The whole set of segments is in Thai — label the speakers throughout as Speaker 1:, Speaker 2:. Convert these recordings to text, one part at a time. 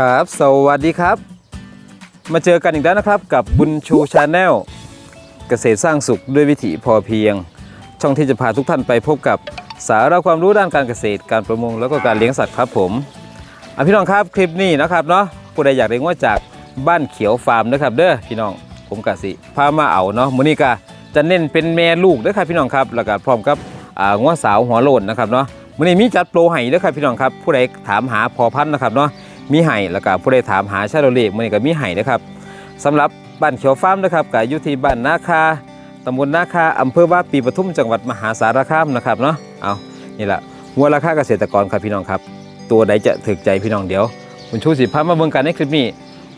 Speaker 1: ครับ สวัสดีครับ มาเจอกันอีกแล้วนะครับกับบุญชูชาแนลเกษตรสร้างสุขด้วยวิถีพอเพียง ช่องที่จะพาทุกท่านไปพบกับสาระความรู้ด้านการเกษตรการประมงแล้วก็การเลี้ยงสัตว์ครับผมอะพี่น้องครับคลิปนี้นะครับเนาะผู้ใดอยากเรียนว่าจากบ้านเขียวฟาร์มนะครับ เด้อพี่น้องผมกสิพามาเอาเนาะมื้อนี้ก็จะเน้นเป็นแม่ลูกเด้อครับพี่น้องครับแล้วก็พร้อมกับอ่างัวสาวหัวโลนนะครับเนาะมื้อนี้มีจัดโปรให้เด้อครับพี่น้องครับผู้ใดถามหาพอพันธุ์นะครับเนาะ มีไห่แล้วก็ผู้ใดถามหาชาโดเลกมันก็มีไห่นะครับสำหรับบ้านเขียวฟาร์มนะครับก็อยู่ที่บ้านนาคาตำบลนาคาอำเภอว่าปีปทุมจังหวัดมหาสารคามนะครับเนาะเอานี่แหละวัวราคาเกษตรกรครับพี่น้องครับ ตัวใดจะถึกใจพี่น้องเดี๋ยวคุณชูสิพามาเบิ่งกันในคลิปนี้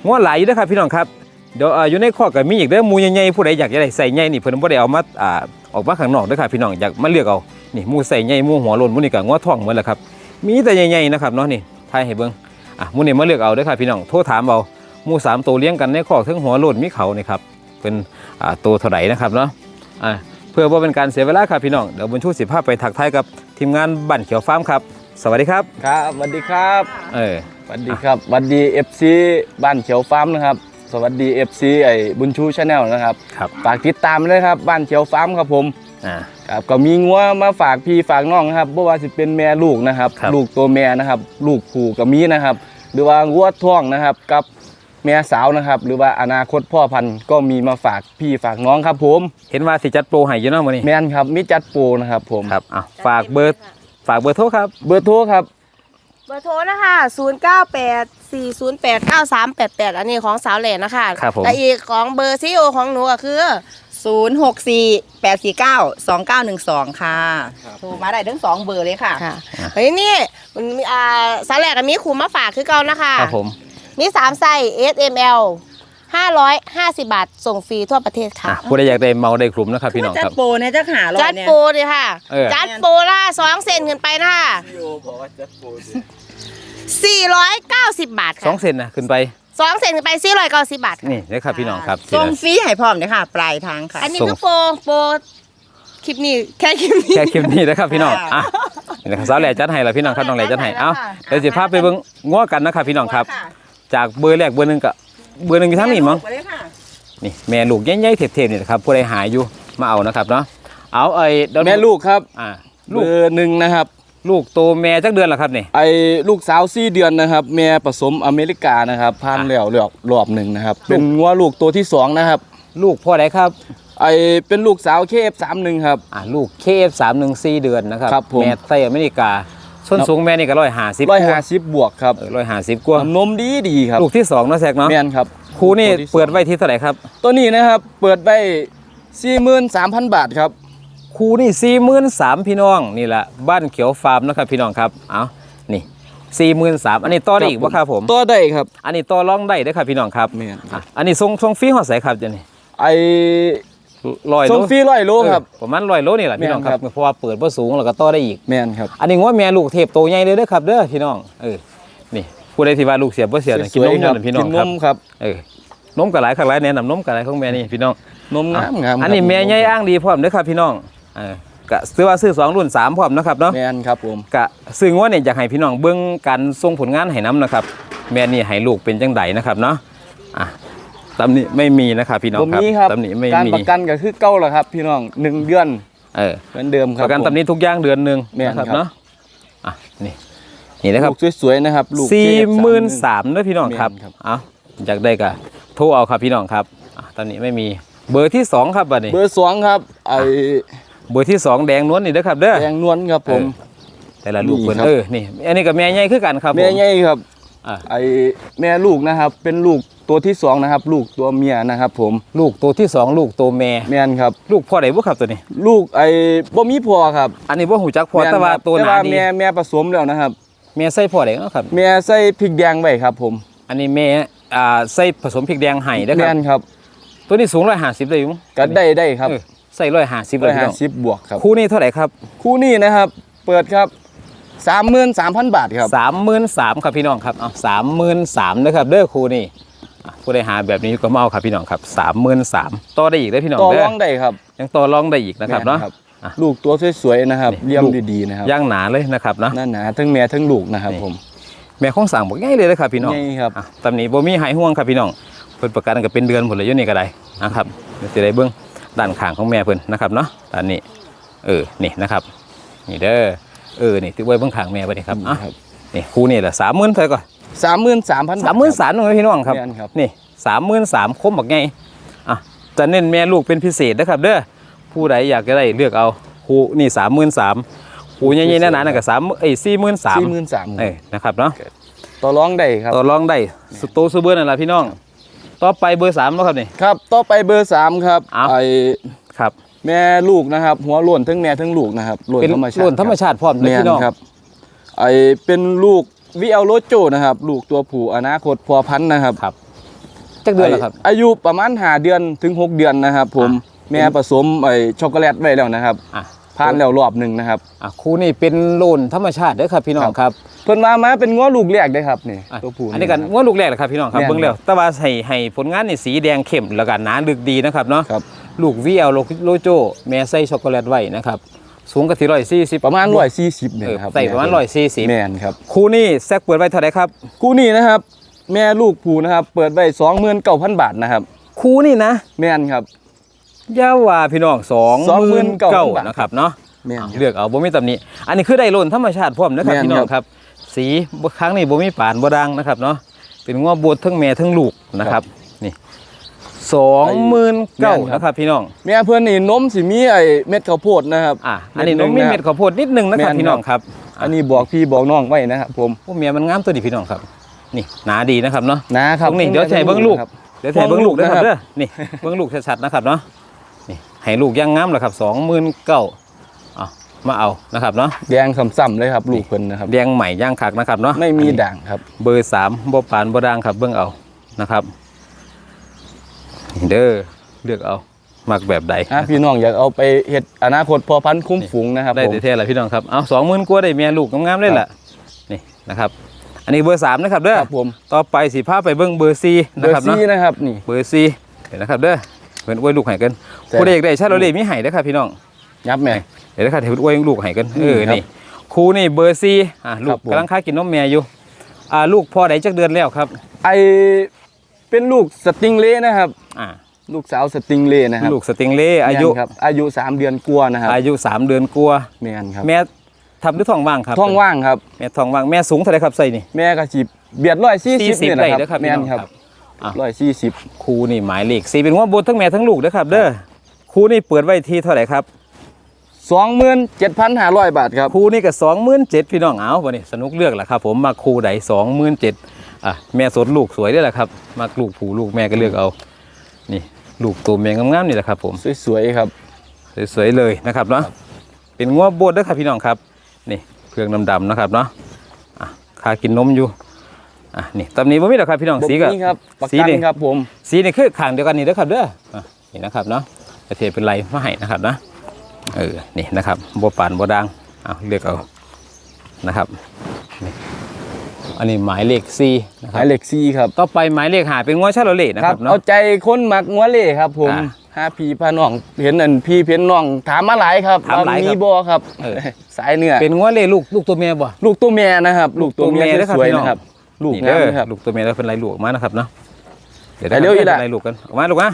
Speaker 1: งัวหลายอยู่นะครับพี่น้องครับเดี๋ยวอยู่ในข้อกับมีอีกเด้อหมูใหญ่ๆผู้ใดอยากจะได้ใส่ใหญ่นี่เพิ่นบ่ได้เอามาอ่าออกมาข้างนอกเด้อครับพี่น้องอยากมาเลือกเอานี่มูใส่ใหญ่มูหัวโลนมูนี่ก็งัวท้องเหมือนแหละครับมีแต่ใหญ่ๆนะครับเนาะนี่ทายให้เบิ่ง อะหมูนี่มาเลือกเอาเด้อครับพี่น้องโทรถามเอาหมูสามตัวเลี้ยงกันในคอกทั้งหัวโลดมีเขานี่ครับเป็นอ่าตัวเท่าไหร่นะครับเนาะอ่าเพื่อว่าเป็นการเสียเวลาครับพี่น้องเดี๋ยวบุญชูสิภาพไปถักทายกับทีมงานบ้านเขียวฟาร์มครับ สวัสดีครับ
Speaker 2: ครับสวัสดีครับ
Speaker 1: เออ
Speaker 2: สวัสดีครับสวัสดี FC บ้านเขียวฟาร์มนะครับ สวัสดี FC ไอ้บุญชูชาแนลนะครับ
Speaker 1: ครับ
Speaker 2: ฝากติดตามเลยครับบ้านเขียวฟาร์มครับผม
Speaker 1: อ่า
Speaker 2: ครับก็มีงัวมาฝากพี่ฝากน้องนะครับบ่ว่าสิเป็นแม่ลูกนะครับ
Speaker 1: ครับ
Speaker 2: ลูกตัวแม่นะครับ ลูกผูก็มีนะครับ หรือว่างัวท้องนะครับ กับแม่สาวนะครับ หรือว่าอนาคตพ่อพันธุ์ก็มีมาฝากพี่ฝากน้องครับ ผม
Speaker 1: เห็นว่าสิจัดโปรให้อยู่เนาะมื้อนี้
Speaker 2: แม่นครับมิจัดโปรนะครับผม
Speaker 1: ครับอะฝากเบอร์ฝากเบอร์โทรครับ
Speaker 2: เบอร์โทรครับ
Speaker 3: เบอร์โทรนะคะ 0 9 8 4 0 8 9 3 8 8 อันนี้ของสาวเหล่นะคะ
Speaker 1: ครับผม
Speaker 3: และอีกของเบอร์ซีโอของหนูก็คือ
Speaker 4: 0 6 4 8 4 9 2 9 1 2ค่ะโทรมาได้ทั้งสองเบอร์เลยค่ะ
Speaker 3: ค่ะเฮ้ยนี่มันมีอ่าสาวเหล่ก็มีคูมาฝากคือเก่านะคะ
Speaker 1: ครับผม
Speaker 3: มี3ไส้ S M L 550 บาท ส่งฟรีทั่วประเทศ
Speaker 1: อะ
Speaker 3: ค่ะ
Speaker 1: ผู้ใดอยากได้เมาได้กลุ่มนะครับพี่น้อง
Speaker 4: จั
Speaker 1: ค
Speaker 4: ด
Speaker 1: รับ
Speaker 4: โปรเนี่ยจะหาร้อย
Speaker 3: จัด
Speaker 4: เนี่ย
Speaker 3: โปรเลยค่ะ
Speaker 1: เออ
Speaker 3: จัดโปรละสองเซนขึ้นไปนะคะ490บาท
Speaker 1: สอ
Speaker 3: ค่ะ
Speaker 1: งเซนนะขึ้นไป
Speaker 3: สองเซนขึ้นไป490บาทค่ะ
Speaker 1: นี่นะครับพี่น้องครับ
Speaker 4: ส่งฟรีให้พร้อมเลยค่ะ ปลายทางค่ะ
Speaker 3: อันนี้
Speaker 1: ส่ง
Speaker 3: คือโปรโปรคลิปนี้แค่คลิปนี้
Speaker 1: แค่คลิปนี้นะครับพี่น้องอะนี่นะครับสาวแหล่จัดให้ละพี่น้องครับน้องแหล่จัดให้เอ้าเดี๋ยวสิพาไปเบิ่งง้อกันนะครับพี่น้องครับ จากเบอร์แรกเบอร์หนึงกับเบอร์หนึงอยู่ทั้งนี้มั้ง
Speaker 4: ไปเลยค่ะ
Speaker 1: นี่แม่ลูกใหญ่ๆเทปๆนี่นะครับผู้ใดหายอยู่มาเอานะครับเนาะเอาไอ้เดี๋ยว
Speaker 2: แม่ลูกครับ
Speaker 1: อ่า
Speaker 2: เบ
Speaker 1: ลูก
Speaker 2: อร์หนึ่งนะครับ
Speaker 1: ลูกโตแม่จักเดือนละครับนี่
Speaker 2: ไอ้ลูกสาวสี่เดือนนะครับแม่ผสมอเมริกานะครับพันแล้วรอบรอบหนึ่งนะครับ เป็นงัวลูกตัวที่สองนะครับ
Speaker 1: ลูกพ่อใดครับ
Speaker 2: ไอ้เป็นลูกสาวเคฟสามหนึ่งครับ
Speaker 1: อ่าลูก KF314 เดือนนะครับ
Speaker 2: ครับผม
Speaker 1: แม่ไต้อเมริกาส้นสูงแม่นี่ก็ร้อยห้าสิบ
Speaker 2: ร้อยห้าสิบบวกครับ
Speaker 1: ร้อยห้าสิบกว่า
Speaker 2: น้ำนมดีดีครับ
Speaker 1: ลูกที่สองเนาะแซกเนาะ
Speaker 2: แม่นครับ
Speaker 1: ครูนี่
Speaker 2: ตัวที่สอง
Speaker 1: เปิดไว้ที่เท่าไหร่ครับ
Speaker 2: ตัวนี้นะครับเปิดไว้สี่หมื่นสามพันบาทครับ
Speaker 1: ครูนี่สี่หมื่นสามพี่น้องนี่แหละบ้านเขียวฟาร์มนะครับพี่น้องครับเอานี่สี่หมื่นสามอันนี้ต่อได้อีกวะครับผม
Speaker 2: ตัวได้ครับ
Speaker 1: อันนี้ต่อรองได้เด้อครับพี่น้องครับ
Speaker 2: แม่นครับ
Speaker 1: อะอันนี้ทรงทรงฟรีหอดใส่ครับเดี๋ยวนี้
Speaker 2: ไอ้
Speaker 1: ร้อยโล
Speaker 2: ส่งฟรีร้อยโลครับ
Speaker 1: เออประมาณร้อยโลนี่แหละพี่น้องค
Speaker 2: แม่
Speaker 1: รับ
Speaker 2: นครับ
Speaker 1: เพราะว่าเปิดบ่สูงแล้วก็ต่อได้อีก
Speaker 2: แม่นครับ
Speaker 1: อันนี้ว่าแม่ลูกเทพโตใหญ่เลยเด้อครับเด้อพี่น้องเออนี่ผู้ใดที่ว่าลูกเสียบ่เสียน่ะกินนม
Speaker 2: สวยๆ
Speaker 1: เด้อพี่น้อง
Speaker 2: กิน
Speaker 1: คนรับ
Speaker 2: มครับ
Speaker 1: เออนมก็หลายคักหลายแนะนำนมก็หลายของแม่นี่พี่น้อง
Speaker 2: นมงามงาม
Speaker 1: อันนี้แม่ใหญ่อ้างดีพร้อมเด้อครับพี่น้อง เออก็ซื้อว่าซื้อสองรุ่นสามพร้อมนะครับเนาะ
Speaker 2: แม่นครับผม
Speaker 1: กะซึ่งว่าเนี่ยอยากให้พี่น้องเบิ่งการส่งผลงานให้น้ำนะครับ แม่นี่ให้ลูกเป็นจังไดนะครับเนาะอะตำหนี้ไม่มีนะครับพี่น้อง
Speaker 2: ผม
Speaker 1: ครับ
Speaker 2: มีครับ
Speaker 1: ตำหนี้ไม่
Speaker 2: การ
Speaker 1: มี
Speaker 2: ประกันก็คือเก้าแหละครับ พี่น้องหนึ่งเดือน
Speaker 1: เออ
Speaker 2: เหมือนเดิมค
Speaker 1: ป
Speaker 2: รับ
Speaker 1: ระกัน
Speaker 2: ผม
Speaker 1: ตำหนี้ทุกอย่างเดือนหนึ่ง
Speaker 2: แม่น
Speaker 1: นะครับ
Speaker 2: ครับ
Speaker 1: เนาะอะนี่นี่นะครับ
Speaker 2: ลูกสวยๆนะครับลูก
Speaker 1: สี่
Speaker 2: KF
Speaker 1: หมื่นสามนะพี่น้องครับ
Speaker 2: แม่นครับ
Speaker 1: เอาอยากได้ก็โทรเอาครับพี่น้องครับอะตอนนี้ไม่มีเบอร์ที่สองครับบัดนี้
Speaker 2: เบอร์สองครับไอ้
Speaker 1: เบอร์ที่สองแดงนวลนี่เด้อครับเด้อ
Speaker 2: แดงนวลครับผม
Speaker 1: แต่ละลูก
Speaker 2: นี่
Speaker 1: เพิ่น
Speaker 2: ครับ
Speaker 1: เออนี่อันนี้กับแม่ใหญ่คือกันครับ
Speaker 2: แม่
Speaker 1: ผม
Speaker 2: ใหญ่ครับ
Speaker 1: อะ
Speaker 2: ไอ้แม่ลูกนะครับ เป็นลูกตัวที่สองนะครับ ลูกตัวเมียนะครับ ผม
Speaker 1: ลูกตัวที่สองลูกตัวแม่
Speaker 2: แม่นครับ
Speaker 1: ลูกพ่อใดบ่ครับตัวนี้
Speaker 2: ลูกไอ้บ่มีพ่อครับ
Speaker 1: อันนี้บ่หูจักพ่อ
Speaker 2: ม่น
Speaker 1: แต่ว่า
Speaker 2: ครับ
Speaker 1: ตัวห
Speaker 2: แต่
Speaker 1: นา
Speaker 2: ว่า
Speaker 1: ดี
Speaker 2: แม่แม่ผสมแล้วนะครับ
Speaker 1: แม่ใส่พ่อใดเนาะครับ
Speaker 2: แม่ใส่พริกแดงไว้ครับ ผม
Speaker 1: อันนี้แม่อ่าใส่ผสมพริกแดงไห้เด้อค
Speaker 2: แม่
Speaker 1: รับ
Speaker 2: นครับ
Speaker 1: ตัวนี้สูง150ได้อยู่มั้ง
Speaker 2: ก็ได้ได้ครับ
Speaker 1: เออ ใส่150
Speaker 2: ร้
Speaker 1: เล
Speaker 2: อยย
Speaker 1: พี่
Speaker 2: ห้า
Speaker 1: น้อง
Speaker 2: สิบบวกครับ
Speaker 1: คู่นี้เท่าไหร่ครับ
Speaker 2: คู่นี้นะครับ เปิดครับสามหมื่นสามพันบาทครับ
Speaker 1: 33,000ครับพี่น้องครับเอา33,000นะครับเด้อคู่นี้อะผู้ใดหาแบบนี้ก็มาเอาครับพี่น้องครับ33,000ต่อได้อีกเด้อพี่น้อง
Speaker 2: ต่อ
Speaker 1: เด้
Speaker 2: ร
Speaker 1: อ
Speaker 2: องได้ครับ
Speaker 1: ยังต่อรองได้อีกนะครับเนาะ
Speaker 2: แม่
Speaker 1: อะ
Speaker 2: ลูกตัวสวยๆนะครับ
Speaker 1: นี่
Speaker 2: เลี่ยม
Speaker 1: ลูก
Speaker 2: ดีๆนะครับ
Speaker 1: ย่างหนาเลยนะครับเนาะ
Speaker 2: หน้าหนาทั้งแม่ทั้งลูกนะครับ
Speaker 1: นี่
Speaker 2: ผม
Speaker 1: แม่ของสั่งบอกง่ายเลยนะครับพี่น้อง
Speaker 2: ไงครับ
Speaker 1: อะตำหนี้บ่มีหายห่วงครับพี่น้องเพิ่นประกันก็เป็นเดือนหมดเลยอยู่นี่ก็ได้นะครับเดี๋ยวสิได้เบิ่ง ด้านข้างของแม่เพิ่นนะครับเนาะด้านนี้ เออนี่นะครับนี่เด้อเออนี่ที่ไว้เบิ่งข้างแม่ไปนี่ครับอะ
Speaker 2: ครับ
Speaker 1: นี่คู่นี่แหละ30,000เท่าไหร่ก่อน
Speaker 2: สามหมื่นสามพัน
Speaker 1: สามหมื่นสามหนึ่งพี่น้องครับ
Speaker 2: แม่นครับ
Speaker 1: นี่สามหมื่นสามคมบักไงอะจะเน้นแม่ลูกเป็นพิเศษนะครับ เด้อผู้ใดอยากจะได้เลือกเอาคู่นี่สามหมื่นสามคู่ใหญ่ๆหนาๆนั่นก็สามเอ้ยสี่หมื่นสาม
Speaker 2: สี่หมื่นสาม
Speaker 1: เอ้ยนะครับเนาะ
Speaker 2: ต่อรองได้ครับ
Speaker 1: ต่อรองได้สุดโตซูเบอร์นั่นแหละพี่น้อง ต่อไปเบอร์สามแล้วครับนี่
Speaker 2: ครับต่อไปเบอร์สามครับ
Speaker 1: เอา
Speaker 2: ไอ
Speaker 1: ครับ
Speaker 2: แม่ลูกนะครับ หัวโล้นทั้งแม่ทั้งลูกนะครับโล้น
Speaker 1: เป็น
Speaker 2: ธรรมชาติ
Speaker 1: รุ่นธรรมชาติพร้อมเลย
Speaker 2: แม่น
Speaker 1: พี่น้อง
Speaker 2: ครับ ไอเป็นลูกวิเอลโรโจนะครับ ลูกตัวผู้อนาคตพอพันธุ์นะครับ
Speaker 1: ครับจักเดือนแล้วครับ
Speaker 2: ไอายุประมาณหาเดือนถึง6เดือนนะครับ ผม
Speaker 1: อะ
Speaker 2: แม่ผสมไอช็อกโกแลตไว้แล้วนะครับ
Speaker 1: อะ
Speaker 2: ผ่านแล้วรอบหนึ่งนะครับ
Speaker 1: อะคู่นี่เป็นรุ่นธรรมชาติเด้อครับพี่น้องครับ
Speaker 2: เพิ่นมามาเป็นง้อลูกแรกได้อครับนี่
Speaker 1: อะ
Speaker 2: ตัวผู้
Speaker 1: อันนี้กันะ
Speaker 2: ครับ
Speaker 1: ว่าลูกแรกแหละครับพี่น้องครับ
Speaker 2: แม่น
Speaker 1: เบิ่งแล้วแต่ว่าให้ให้ผลงานนี่สีแดงเข้มแล้วก็หนาลึกดีนะครับเนาะ
Speaker 2: ครับ
Speaker 1: ลูกวีเอลโลโจแม่ใส่ช็อกโกแลตไว้นะครับสูงกว่าที่ร้อยสี่สิบ
Speaker 2: ประมาณร้อยสี่สิบเนี่ย
Speaker 1: เออ
Speaker 2: นะครับ
Speaker 1: ใส่ประมาณร้อยสี่สิบ
Speaker 2: แม่นครับ
Speaker 1: คู่นี้แซกเปิดไว้เท่าไหร่ครับ
Speaker 2: คู่นี้นะครับ แม่ลูกผู้นะครับ เปิดไว้สองหมื่นเก้าพันบาทนะครับ
Speaker 1: คู่นี้นะ
Speaker 2: แม่นครับ
Speaker 1: ยาว่าพี่น้องสองหมื่นเก้า
Speaker 2: 29,000
Speaker 1: นะครับเนาะ
Speaker 2: แม่น
Speaker 1: เอา
Speaker 2: ครับ
Speaker 1: เลือกเอาบ่มีตำหนิอันนี้คือได้โลนธรรมชาติพร้อมนะครับ
Speaker 2: แม่น
Speaker 1: พี่น้อง
Speaker 2: ครับ
Speaker 1: ครับสีบ่ครั้งนี้บ่มีปานบ่ดังนะครับเนาะเป็นงัวบดทั้งแม่ทั้งลูกนะครับนี่สองหมื่นเก้านะครับพี่น้อง
Speaker 2: แม่เพื่อนนี่นมสิมีไอเม็ดข้าวโพดนะครับ
Speaker 1: อะอันนี้น้องมีเม็ดข้าวโพดนิดนึงนะครับ
Speaker 2: แม่น
Speaker 1: พี่น้องครับ
Speaker 2: อันนี้บอกพี่บอกน้องไว้นะครับผม
Speaker 1: พวกเมียมันงามตัวนี้พี่น้องครับ นี่หนาดีนะครับเนาะ
Speaker 2: นะครับ
Speaker 1: ตรงนี้เดี๋ยวจะให้เบิ้งลูก
Speaker 2: ครับ
Speaker 1: เดี๋ยวจะให้เบิ้งลูกด้วยครับ
Speaker 2: นะครับ
Speaker 1: เด้อนี่เบิ้งลูกชัดๆนะครับเนาะนี่ ให้ลูกย่างงามแล้วครับสองหมื่นเก้าเอามาเอานะครับเนาะ
Speaker 2: แดงซ้ำๆเลยครับลูกเพิ่นนะครับ
Speaker 1: เลี้ยงใหม่ย่างคักนะครับเนาะ
Speaker 2: ไม่มี
Speaker 1: อันนี้
Speaker 2: ด่างครับ
Speaker 1: เบอร์สามบ่ปานบ่ด่างครับเบิ้งเอานะครับนี่เด้อเลือกเอามักแบบใด
Speaker 2: อะพี่น้องอยากเอาไปเฮ็ดอนาคตพอพันธุ์คุ้มฝูงนะครับ
Speaker 1: ได้
Speaker 2: ผม
Speaker 1: แต่เท่าไหร่พี่น้องครับเอาสองหมื่นกว่าได้เมียลูกงามๆเลยล่ะนี่นะครับ อันนี้เบอร์สามนะครับเด้อ
Speaker 2: ครับผม
Speaker 1: ต่อไปสีผ้าไปเบิ้งเบอร์ซี
Speaker 2: เบ
Speaker 1: นะ
Speaker 2: อ
Speaker 1: ครับ
Speaker 2: ร์
Speaker 1: เนาะ
Speaker 2: ซีนะครับนี่
Speaker 1: เบอร์ซีเห็นนะครับเด้อ เพิ่นอวยลูกให้กัน
Speaker 2: แต่
Speaker 1: ผู้ใดอยากได้ชาโรเล่มีให้เด้อครับพี่น้อง
Speaker 2: ยับแม่
Speaker 1: เดี๋ยวนะครับเดี๋ยวเพิ่นอวยลูกให้กันเออ
Speaker 2: ครับ
Speaker 1: นี่ครูนี่เบอร์ซีอะลู
Speaker 2: ครั
Speaker 1: ก
Speaker 2: บผม
Speaker 1: กำลังค้ากินนมแม่อยู่อ่าลูกพ่อได้จักเดือนแล้วครับ
Speaker 2: ไอเป็นลูกสติงเล่นะครับ
Speaker 1: อ่า
Speaker 2: ลูกสาวสติงเล่นะครับ
Speaker 1: ลูกสติงเล่อายุ
Speaker 2: แม่นครับอายุสามเดือนกว่านะครับ
Speaker 1: อายุสามเดือนกลัวา
Speaker 2: แม่นครับ
Speaker 1: แม่ทับหรือท้องว่างครับ
Speaker 2: ท้องว่างครับ
Speaker 1: แม่ท้องว่างแม่สูงเท่าไหร่ครับใส่นี่
Speaker 2: แม่กระจิบเบียดร้อยสี่สิบ
Speaker 1: 40
Speaker 2: เนี่ยนะ
Speaker 1: ได้
Speaker 2: ครับ
Speaker 1: เด้อครับพี่
Speaker 2: แม่น
Speaker 1: น้อง
Speaker 2: ครับ
Speaker 1: ค รับอะ
Speaker 2: ร้อยสี่สิบ
Speaker 1: ครูนี่หมายเลขสีเป็นว่าบนทั้งแม่ทั้งลูกนะครับ เด้อครูนี่เปิดไว้ที่เท่าไหร่ครับ
Speaker 2: สองหมื่นเจ็ดพันห้าร้อยบาทครับ
Speaker 1: ครูนี่ก็สองหมื่นเจ็ดพี่น้องเอาวันนี้สนุกเลือกแหละครับ ผมมาครูใดสองหมื่นเจ็ดอะแม่สดลูกสวยได้แหละครับ มาลูกผูลูกแม่ก็เลือกเอา นี่ ลูกตัวแม่งามๆนี่แหละครับ ผม
Speaker 2: สวยๆครับ
Speaker 1: สวยๆเลยนะครับเนาะเป็นงัวโบดเด้อครับพี่น้องครับ นี่เพืองดำๆนะครับเนาะอะคากินนมอยู่ อะนี่ตำนี้บ่มีหรอกครับพี่น้องสีก็
Speaker 2: นี่ครับประ
Speaker 1: สี
Speaker 2: กัน
Speaker 1: นี่
Speaker 2: ครับผม
Speaker 1: สีนี่คือข้างเดียวกันนี่เด้อครับเด้ออะนี่นะครับเนาะประเทศเป็นไรมาให้นะครับนะเออนี่นะครับบัปานบัดังเอาเลือกเอานะครับนี่อันนี้หมายเลขซีนะ
Speaker 2: ห
Speaker 1: ครั
Speaker 2: มาย
Speaker 1: บ
Speaker 2: เลขสี่ครับ
Speaker 1: ต่อไปหมายเลขหาเป็นง้อชาโลเล่นะ
Speaker 2: ค
Speaker 1: ค
Speaker 2: รั
Speaker 1: รั
Speaker 2: บบ
Speaker 1: เนาะ
Speaker 2: เอาใจคนมักงัวเล่ครับผม
Speaker 1: อ่า
Speaker 2: ห้าพี่พาน้องเห็นอันพี่เพียนน้องถามมาหลายครับ
Speaker 1: ถามหลายครับ
Speaker 2: มีบ่ครับ
Speaker 1: เออ
Speaker 2: สายเนื้อ
Speaker 1: เป็นง้อเล่ลูกลูกตัวเมียบ่
Speaker 2: ลูกตัวแม่นะครับ ลูกตัวแม่
Speaker 1: ลูกตัวแม่ด้วยครับ
Speaker 2: สวย
Speaker 1: พี่น้อง
Speaker 2: ๆนะครับ ลูก
Speaker 1: นี่
Speaker 2: งาม
Speaker 1: เด้อ
Speaker 2: นะครับ
Speaker 1: ลูกตัวเมียแล้วเป็นไรลูกออกมานะครับเนาะเดี๋ยว
Speaker 2: ไปเร็วอีก
Speaker 1: ได้
Speaker 2: ละ
Speaker 1: ไรลูกกันออกมาลูกนะ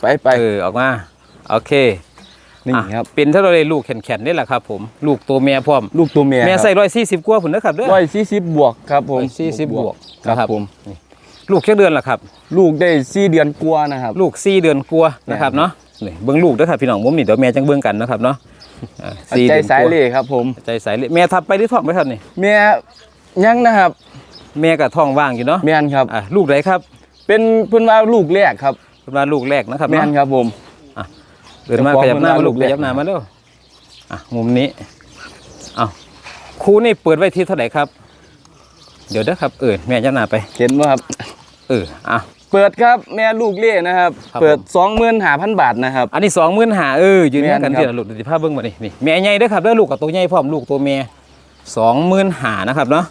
Speaker 2: ไปไป
Speaker 1: เออออกมาโอเค
Speaker 2: นี่
Speaker 1: อะ
Speaker 2: ครับ
Speaker 1: เป็นเท่าไรลูกแข็งๆนี่แหละครับ ผมลูกตัวเมียพร้อม
Speaker 2: ลูกตัวแม่
Speaker 1: แม่ใส่ร้อยสี่สิบกว่าผุนนะครับเด้อ
Speaker 2: ร้อยสี่สิบบวกครับผม
Speaker 1: 140บวก
Speaker 2: ครั
Speaker 1: นะครับ
Speaker 2: บผม
Speaker 1: ลูกแค่เดือนละครับ
Speaker 2: ลูกได้สี่เดือนกว่านะครับ
Speaker 1: ลูกสี่เดือนกลัวานะครับเนาะนี่เบิ้งลูกเด้วยครับพี่น้องมุมนี่เดี๋ยวแม่จังเบิ้งกันนะครับเนาะอ่าสี่
Speaker 2: ใจ
Speaker 1: เดือน
Speaker 2: สาย
Speaker 1: กว่า
Speaker 2: เล่ครับผม
Speaker 1: ใจสายเล่แม่ทับไปหรือท้องไปครับนี่
Speaker 2: แม่ยังนะครับ
Speaker 1: แม่กับท้องว่างอยู่เนาะ
Speaker 2: แม่นครับ
Speaker 1: อะลูกไหนครับ
Speaker 2: เป็นเพิ่นว่าลูกแรกครับ
Speaker 1: เป็นว่าลูกแรกนะครับ
Speaker 2: แม่น
Speaker 1: เนาะ
Speaker 2: ครับผม
Speaker 1: เดินมา
Speaker 2: เจ้าของ
Speaker 1: ขยับหน้า
Speaker 2: เพิ่นว่า
Speaker 1: มาลูก
Speaker 2: ลูกแรก
Speaker 1: ขยับหน้ามาเร็วอะมุมนี้เอาครูนี่เปิดไว้ที่เท่าไหร่ครับ เดี๋ยวเด้อครับเออแม่ยับหน้าไป
Speaker 2: เห็นว่าครับ
Speaker 1: เอออะ
Speaker 2: เปิดครับแม่ลูกเล่นะครับ
Speaker 1: ครับ
Speaker 2: เปิด
Speaker 1: ผม
Speaker 2: สองหมื่นห้าพันบาทนะครับ
Speaker 1: อันนี้สองหมื่นหาเออยืนยันกัน
Speaker 2: แม่นครับ
Speaker 1: ที่ละลูกเดี๋ยวสิพาเบิ้งมานี่นี่แม่ใหญ่เด้อครับเด้อลูกกับตัวใหญ่พร้อมลูกตัวแม่สองหมื่นหานะครับเนาะ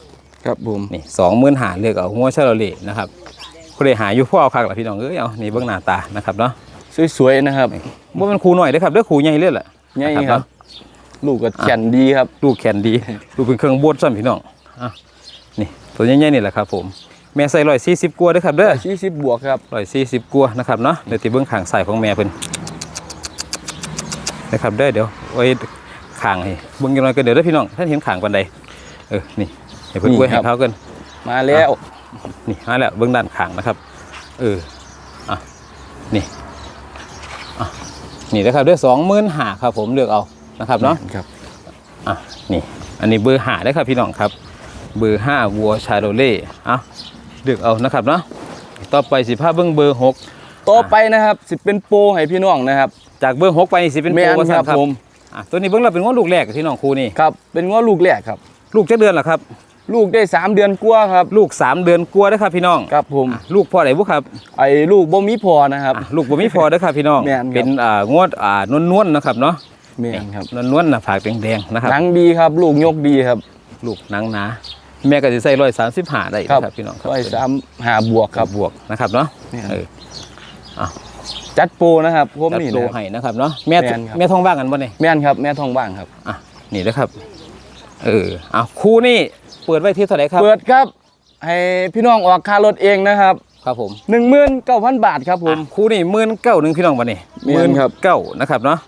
Speaker 2: ครับผม
Speaker 1: นี่สองหมื่นหาเลือกเอาหัวชาโลเล่นะครับผู้ใดหาอยู่พ่อเอาคักล่ะพี่น้องเอ้ยเอานี่เบื้องหน้าตานะครับเนาะ
Speaker 2: สวยๆนะครับ
Speaker 1: ว่ามันครูหน่อยเด้อครับเด้อครูใหญ่เลยแหละ
Speaker 2: ใหญ่
Speaker 1: นะครับ
Speaker 2: ลูกก็แข็งดีครับ
Speaker 1: ลูกแขนดี ลูกเป็นเครื่องบดซ้ำพี่น้องอะนี่ทตัวใหญ่ๆนี่แหละครับ ผมแม่ใส่ร้อยสี่สิบกว่าเด้อครับเด้อ
Speaker 2: ชี้สิบบวกครับ
Speaker 1: ร้อยสี่สิบกว่านะครับเนาะเดี๋ยวตีเบื้องขางใส่ของแม่เพิ่นนะครับเด้อเดี๋ยวไว้ขางให้เบื้องยังไงก็เดี๋ยวเด้อพี่น้องท่านเห็นขางปันใดเออนี่ เดี๋ยวเพิ่น
Speaker 2: นี่
Speaker 1: กล้วยให้
Speaker 2: ครับ
Speaker 1: เขากัน
Speaker 2: มาแล้ว
Speaker 1: นี่มาแล้วเบื้องด้านขางนะครับเอออะนี่อะนี่นะครับเด้อสองหมื่นหาครับผมเลือกเอานะครับเนาะ
Speaker 2: ครับ
Speaker 1: อะนี่อันนี้เบอร์ห้าได้ครับพี่น้องครับเบอร์ห้าวัวชาโรเล่อะเลือกเอานะครับเนาะต่อไปสิผ้าเบิ้งเบอร์หก
Speaker 2: ต่อไปนะครับสิเป็นโปรให้พี่น้องนะครับ
Speaker 1: จากเบอร์หกไปนี่สิเป็น
Speaker 2: แม่
Speaker 1: โปร
Speaker 2: น
Speaker 1: ว่า
Speaker 2: ค
Speaker 1: ซั่
Speaker 2: รับ
Speaker 1: นครับ
Speaker 2: ผม
Speaker 1: อะตัวนี้เบิ้งเราเป็นง้อลูกแรกที่น้องครูนี่
Speaker 2: ครับเป็นง้อลูกแรกครับ
Speaker 1: ลูกจักเดือนเหรอครับ
Speaker 2: ลูกได้สามเดือนกว่าครับ
Speaker 1: ลูกสามเดือนกลัวได้อครับพี่น้อง
Speaker 2: ครับผม
Speaker 1: อะลูกพ่อไหนบุครับ
Speaker 2: ไอ้ลูกบ่มีพอนะครับ
Speaker 1: อะลูกบ่มีพอได้อครับพี่น้อง
Speaker 2: แม่นครับ
Speaker 1: เป็นอ่างวดอ่านวลๆนะครับเนาะ
Speaker 2: แม่นครับ
Speaker 1: นวลๆหน้าผากแดงๆนะครับ
Speaker 2: หนังดีครับ ลูกยกดีครับ
Speaker 1: ลูกหนังหนาแม่ก็จะใส่ร้อยสามสิบห้าได้
Speaker 2: ครับ
Speaker 1: นะครับพี่น้องครับ
Speaker 2: ร้อยสามหาบวกค
Speaker 1: ครั
Speaker 2: รั
Speaker 1: บบบวกนะครับเนาะ
Speaker 2: แม่น
Speaker 1: เออ
Speaker 2: จัดโปรนะครับพวก
Speaker 1: จัด
Speaker 2: นี้
Speaker 1: โปร
Speaker 2: นะครับ
Speaker 1: ให้นะครับเนาะแม่
Speaker 2: แม่นครับ
Speaker 1: แม่ท้องบ้างกันบ่เนี่ย
Speaker 2: แม่นครับแม่ทองบ้างครับ
Speaker 1: อะนี่นะครับ เออเอาคู่นี่เปิดไว้ที่เท่าไหร่ครับ
Speaker 2: เปิดครับ ให้พี่น้องออกค่ารถเองนะครับ
Speaker 1: ครับผม
Speaker 2: หนึ่งหมื่นเก้าพันบาทครับผม
Speaker 1: อะคู่นี่หมื่นเก้าหนึ่งพี่น้องบ่เนี่ย
Speaker 2: แม่นครับ
Speaker 1: เก้านะครับเนาะ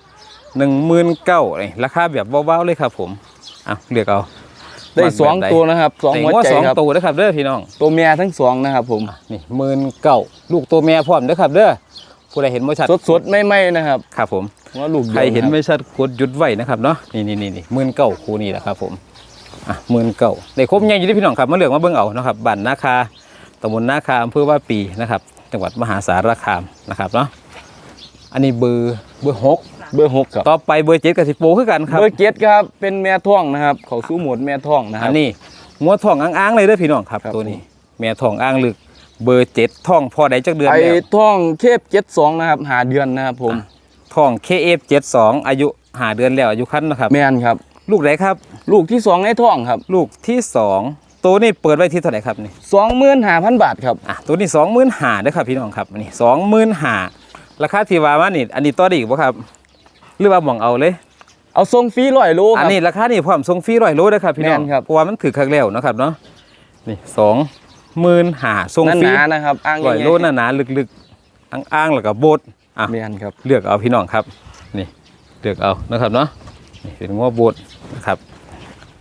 Speaker 1: หนึ่งหมื่นเก้าราคาแบบเบาๆเลยครับผมอะเลือกเอา
Speaker 2: ได้
Speaker 1: มัก
Speaker 2: สอง
Speaker 1: แบบใด
Speaker 2: ตัวนะครับสอง
Speaker 1: แต่
Speaker 2: หัว
Speaker 1: ว่า
Speaker 2: ใจ
Speaker 1: สอง
Speaker 2: ครับ
Speaker 1: ตัวนะครับเด้อพี่น้อง
Speaker 2: ตัวเมียทั้งสองนะครับผม
Speaker 1: อะนี่หมื่นเก้าลูกตัวแม่พร้อมเด้อครับเด้อผู้ใดเห็นบ่ชัด
Speaker 2: สดสดๆไม่ไหมนะครับ
Speaker 1: ครับผม
Speaker 2: ว่าลูก
Speaker 1: ใครเห็น
Speaker 2: ดียวะ
Speaker 1: ไม่ชัดกดหยุดไว้นะครับเนาะนี่นี่นี่นี่หมื่นเก้าคู่นี้แหละครับผม อะหมื่นเก้าได้ครบยังอยู่ที่พี่น้องครับมาเลือกมาเบิ่งเอานะครับบ้านนาคาตำบลนาคาอำเภอว่าปีนะครับ จังหวัดมหาสารคามนะครับเนาะอันนี้เบอร์เบอร์หก
Speaker 2: เบอร์หกครับ
Speaker 1: ต่อไปเบอร์เจ็ดกับสิบโปคือกันครับ
Speaker 2: เบอร์เจ็ดครับเป็นแม่ท่องนะครับเขาสู้หมวดแม่ท่องนะค
Speaker 1: อั
Speaker 2: รับ
Speaker 1: นนี้งัวทองอ้างๆเลยเด้อพี่น้องครับ
Speaker 2: ครับ
Speaker 1: ตัวนี้ แม่ทองอ้างลึกเบอร์เจ็ดทองพอได้จักเดือน
Speaker 2: ไอ้
Speaker 1: แล้ว
Speaker 2: ท่องเคบเจ็ดสองนะครับหาเดือนนะครับผม
Speaker 1: ทอง KF72 อายุหาเดือนแล้วอายุคันนะครับ
Speaker 2: แม่นครับ
Speaker 1: ลูกไหนครับ
Speaker 2: ลูกที่สองในท่องครับ
Speaker 1: ลูกที่สองตัวนี้เปิดไว้ที่เท่าไหร่ครับนี่
Speaker 2: สองหมื่นห้าพันบาทครับ
Speaker 1: อะตัวนี้สองหมื่นหาเด้อครับพี่น้องครับอันนี่สองหมื่นหาราคาที่ว่ามานี่อันนี้ต่อได้อีกบ่ครับหรือว่าหมองเอาเลย
Speaker 2: เอาทรงฟรีร้อยโลค
Speaker 1: อัน
Speaker 2: รับ
Speaker 1: นี้ราคานี่พร้อมส่งฟรีร้อยโลเด้อครับพี่น้อง
Speaker 2: แม่นครับ
Speaker 1: เพราะว่ามันถือคักแล้วนะครับเนาะนี่สองหมื่นหาส่ง
Speaker 2: นั่น
Speaker 1: ฟรี
Speaker 2: หนานะครับอ้าง
Speaker 1: ร้อย
Speaker 2: ง่ายๆ
Speaker 1: โลหนาๆลึกๆอ้างๆแล้วก็โบดอะ
Speaker 2: แม่นครับ
Speaker 1: เลือกเอาพี่น้องครับ นี่เลือกเอานะครับเนาะนี่เป็นง้อโบด นะครับ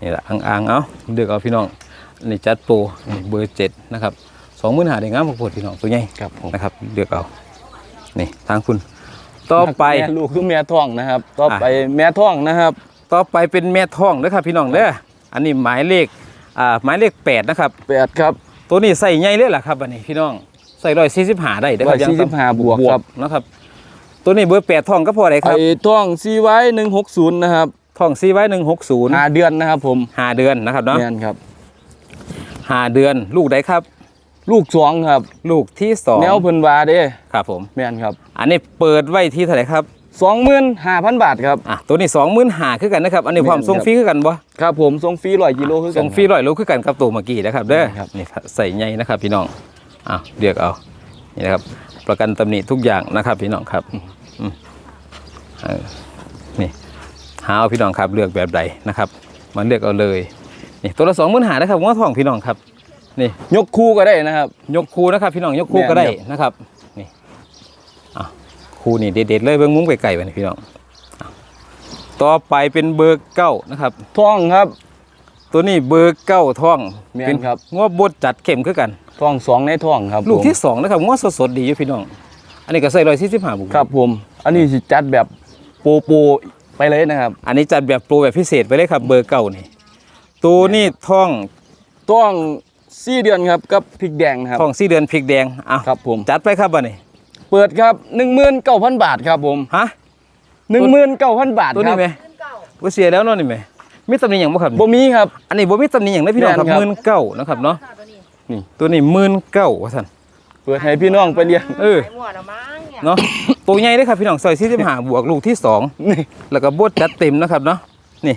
Speaker 1: นี่แหละอ้างๆเอาเลือกเอาพี่น้องอันนี่จัดโปรนี่เบอร์เจ็ดนะครับสองหมื่นหาได้งามพอๆพี่น้องตัวใหญ่
Speaker 2: ครับผม
Speaker 1: นะครับเลือกเอานี่ทางคุณต่อไป
Speaker 2: แม่ลูกคือแม่ท่องนะครับ ต่อไปแม่ท่องนะครับ
Speaker 1: ต่อไปเป็นแม่ท้องนะครับพี่น้องเด้ออันนี้หมายเลขอ่าหมายเลขแปดนะครับ
Speaker 2: แปดครับ
Speaker 1: ตัวนี้ใส่ใหญ่เลยล่ะครับอันนี้พี่น้องใส่ร้อยสี่สิบห้าได้เด้อครับ
Speaker 2: 145บวกครับ
Speaker 1: นะครับ ตัวนี้เบอร์แปดท้องก็พอได้ค
Speaker 2: ไอ้
Speaker 1: รับ
Speaker 2: ท่องซีไว้หนึ่งหกศูนย์นะครับ
Speaker 1: ท้องซีไว้หนึ่งหกศูนย์
Speaker 2: หาเดือนนะครับ ผม
Speaker 1: ห้าเดือนนะครับเนาะ
Speaker 2: แม่นครับ
Speaker 1: ห้าเดือนลูกใดครับ
Speaker 2: ลูกสองครับ
Speaker 1: ลูกที่สอง
Speaker 2: แนวเพิ่นวาเด้
Speaker 1: ครับผม
Speaker 2: แม่นครับ
Speaker 1: อันนี้เปิดไว้ที่เท่าไหร่ครับ
Speaker 2: สองหมื่นห้าพันบาทครับ
Speaker 1: อะตัวนี้สองหมื่นห้าคือกันนะครับอันนี้ความ
Speaker 2: แม่น
Speaker 1: ส่ง
Speaker 2: ครับ
Speaker 1: ฟรีคือกันบ่
Speaker 2: ครับผมส่งฟรีร้อยกิโลคือกัน
Speaker 1: ส่งฟรีร้อยโลคือกันกับตัวเมื่อกี้นะครับเด้อ
Speaker 2: ครับ
Speaker 1: นี่ครับใส่ใหญ่นะครับ พี่น้องอะเลือกเอานี่นะครับ ประกันตำหนิทุกอย่างนะครับ พี่น้องครับอืมเออนี่ หาเอาพี่น้องครับเลือกแบบใดนะครับมาเลือกเอาเลยนี่ตัวละสองหมื่นหานะครับว่าทองพี่น้องครับนี่
Speaker 2: ยกคู่ก็ได้นะครับ
Speaker 1: ยกคูนะครับ พี่น้องยกคูก็ได้
Speaker 2: แม่นครับ
Speaker 1: นะครับนี่อะคูนี่เด็ดๆเลยเบิ้งมุ้งไก่ๆไปนี่พี่น้องอะต่อไปเป็นเบอร์เก้านะครับ
Speaker 2: ท่องครับ
Speaker 1: ตัวนี้เบอร์เก้าท่อง
Speaker 2: แม่น
Speaker 1: เป็น
Speaker 2: ครับ
Speaker 1: งวบดจัดเข้มคือกัน
Speaker 2: ท่องสองในท่องครับ
Speaker 1: ลูก
Speaker 2: ผม
Speaker 1: ที่สองนะครับงวสดๆดีอยู่พี่น้อง อันนี้ก็ใส่ร้อยสี่สิบห้าบุก
Speaker 2: ครับผมอันนี้สิจัดแบบโปโป ไปเลยนะครับ
Speaker 1: อันนี้จัดแบบโปรแบบพิเศษไปเลยครับ เบอร์เก้านี่ตัวนี้ท่อง
Speaker 2: ท่องสี่เดือนครับกับพริกแดงนะครับ
Speaker 1: ท่องสี่เดือนพริกแดงอะ
Speaker 2: ครับผม
Speaker 1: จัดไปครับบันนี้
Speaker 2: เปิดครับหนึ่งหมื่นเก้าพันบาทครับผม
Speaker 1: ฮะ
Speaker 2: หนึ่งหมื่นเก้าพันบาท
Speaker 1: ตัว
Speaker 2: ค
Speaker 1: นี้
Speaker 2: รับ
Speaker 1: ไหมว่าเสียแล้วเนาะนี่ไหมมีตำหนิอย่างบ่ครับ
Speaker 2: บ่มีครับ
Speaker 1: อันนี้บ่มีตำหนิอย่างนะพี่น้องครับ
Speaker 2: แม่นครับ
Speaker 1: หมื่นเก้านะครับเนาะ
Speaker 2: นี่
Speaker 1: ตัวนี้หมื่นเก้าว่าท่าน
Speaker 2: เปิดให้พี่น้องไปเรียน
Speaker 1: เออ
Speaker 3: ขายหมดแล้วมั้งเนี่ย
Speaker 1: เนาะตัวใหญ่เลยครับพี่น้องซอยสี่สิบห้าบวกลูกที่สอง
Speaker 2: นี่
Speaker 1: แล้วก็บดจัดเต็มนะครับเนาะนี่